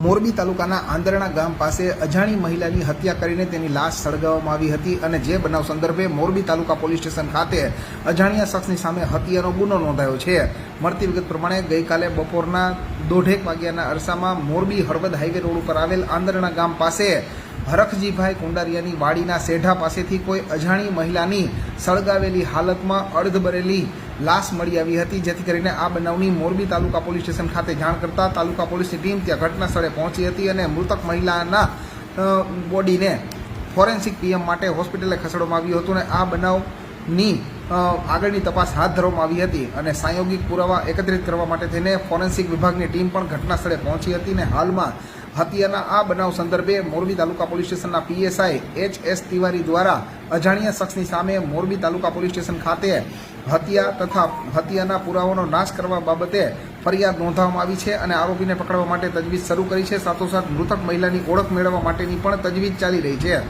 મોરબી તાલુકાના આંદરણા ગામ પાસે અજાણી મહિલાની હત્યા કરીને તેની લાશ સળગાવવામાં આવી હતી અને જે બનાવ સંદર્ભે મોરબી તાલુકા પોલીસ સ્ટેશન ખાતે અજાણ્યા શખ્સની સામે હત્યાનો ગુનો નોંધાયો છે. મળતી વિગત પ્રમાણે ગઈકાલે બપોરના દોઢેક વાગ્યાના અરસામાં મોરબી હળવદ હાઈવે રોડ ઉપર આવેલ આંદરણા ગામ પાસે હરખજીભાઈ કુંડારિયાની વાડીના સેઢા પાસેથી કોઈ અજાણી મહિલાની સળગાવેલી હાલતમાં અડધબરેલી લાશ મળી આવી હતી. જેથી કરીને આ બનાવની મોરબી તાલુકા પોલીસ સ્ટેશન ખાતે જાણ કરતા તાલુકા પોલીસની ટીમ ત્યાં ઘટના સ્થળે પહોંચી હતી અને મૃતક મહિલાના બોડીને ફોરેન્સિક પીએમ માટે હોસ્પિટલે ખસેડવામાં આવ્યું હતું અને આ બનાવની આગળની તપાસ હાથ ધરવામાં આવી હતી અને સાંયોગિક પુરાવા એકત્રિત કરવા માટે થઈને ફોરેન્સિક વિભાગની ટીમ પણ ઘટના સ્થળે પહોંચી હતી અને હાલમાં હત્યાના આ બનાવ સંદર્ભે મોરબી તાલુકા પોલીસ સ્ટેશનના પીએસઆઈ એચ એસ તિવારી દ્વારા અજાણ્યા શખ્સની સામે મોરબી તાલુકા પોલીસ સ્ટેશન ખાતે હત્યા તથા હત્યાના પુરાવાનો નાશ કરવા બાબતે ફરિયાદ નોંધવામાં આવી છે અને આરોપીને પકડવા માટે તજવીજ શરૂ કરી છે. સાથોસાથ મૃતક મહિલાની ઓળખ મેળવવા માટેની પણ તજવીજ ચાલી રહી છે.